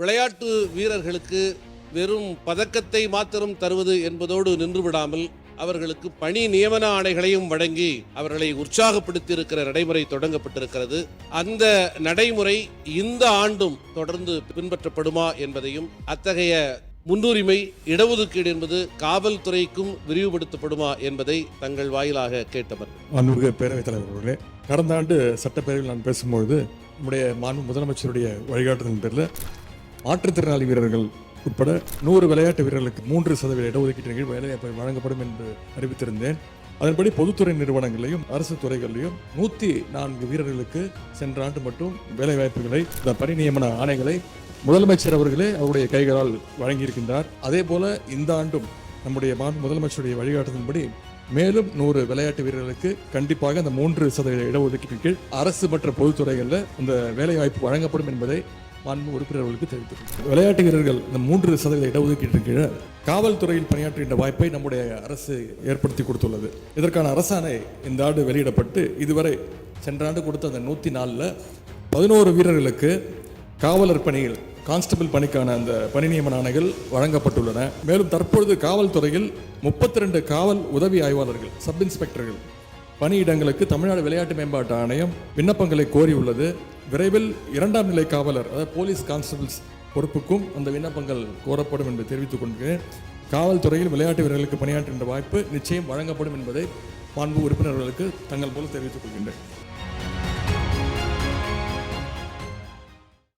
விளையாட்டு வீரர்களுக்கு வெறும் பதக்கத்தை மாத்திரம் தருவது என்பதோடு நின்றுவிடாமல் அவர்களுக்கு பணி நியமன ஆணைகளையும் வழங்கி அவர்களை உற்சாகப்படுத்தி இருக்கிற நடைமுறை தொடங்கப்பட்டிருக்கிறது. அந்த நடைமுறை இந்த ஆண்டும் தொடர்ந்து பின்பற்றப்படுமா என்பதையும் அத்தகைய முன்னுரிமை இடஒதுக்கீடு என்பது காவல்துறைக்கும் விரிவுபடுத்தப்படுமா என்பதை தங்கள் வாயிலாக கேட்டவர். மாண்புமிகு பேரவைத் தலைவர் அவர்களே கடந்த ஆண்டு சட்டப்பேரவையில் நான் பேசும்பொழுது நம்முடைய மாண்பு முதலமைச்சருடைய வழிகாட்டுதலின் பேரில் மாற்றுத்திறனாளி வீரர்கள் உட்பட நூறு விளையாட்டு வீரர்களுக்கு மூன்று சதவீத இடஒதுக்கீட்டின் கீழ் வேலைவாய்ப்பு வழங்கப்படும் என்று அறிவித்திருந்தேன். அதன்படி பொதுத்துறை நிறுவனங்களிலும் அரசு துறைகளிலும் நூற்றி நான்கு வீரர்களுக்கு சென்ற ஆண்டு மட்டும் வேலைவாய்ப்புகளை இந்த பணி நியமன ஆணைகளை முதலமைச்சர் அவர்களே அவருடைய கைகளால் வழங்கியிருக்கின்றார். அதே போல இந்த ஆண்டும் நம்முடைய முதலமைச்சருடைய வழிகாட்டுதலின்படி மேலும் நூறு விளையாட்டு வீரர்களுக்கு கண்டிப்பாக அந்த மூன்று சதவீத இடஒதுக்கீட்டின் கீழ் அரசு மற்ற பொதுத்துறைகளில் இந்த வேலைவாய்ப்பு வழங்கப்படும் என்பதை மாண்பு உறுப்பினர்களுக்கு தெரிவித்துள்ளது விளையாட்டு வீரர்கள் இந்த மூன்று சதவீத இடஒதுக்கீட்டு கீழே காவல்துறையில் பணியாற்றுகின்ற வாய்ப்பை நம்முடைய அரசு ஏற்படுத்தி கொடுத்துள்ளது. இதற்கான அரசாணை இந்த ஆண்டு வெளியிடப்பட்டு இதுவரை சென்ற ஆண்டு கொடுத்த அந்த நூற்றி நாலில் பதினோரு வீரர்களுக்கு காவலர் பணியில் கான்ஸ்டபிள் பணிக்கான அந்த பணி நியமன ஆணைகள் வழங்கப்பட்டுள்ளன. மேலும் தற்பொழுது காவல்துறையில் முப்பத்தி ரெண்டு காவல் உதவி ஆய்வாளர்கள் சப் இன்ஸ்பெக்டர்கள் பணியிடங்களுக்கு தமிழ்நாடு விளையாட்டு மேம்பாட்டு ஆணையம் விண்ணப்பங்களை கோரியுள்ளது. விரைவில் இரண்டாம் நிலை காவலர் அதாவது போலீஸ் கான்ஸ்டபிள்ஸ் பொறுப்புக்கும் அந்த விண்ணப்பங்கள் கோரப்படும் என்று தெரிவித்துக் கொள்கிறேன். காவல்துறையில் விளையாட்டு வீரர்களுக்கு பணியாற்றுகின்ற வாய்ப்பு நிச்சயம் வழங்கப்படும் என்பதை மாண்பு உறுப்பினர்களுக்கு தங்கள் போல தெரிவித்துக் கொள்கின்றேன்.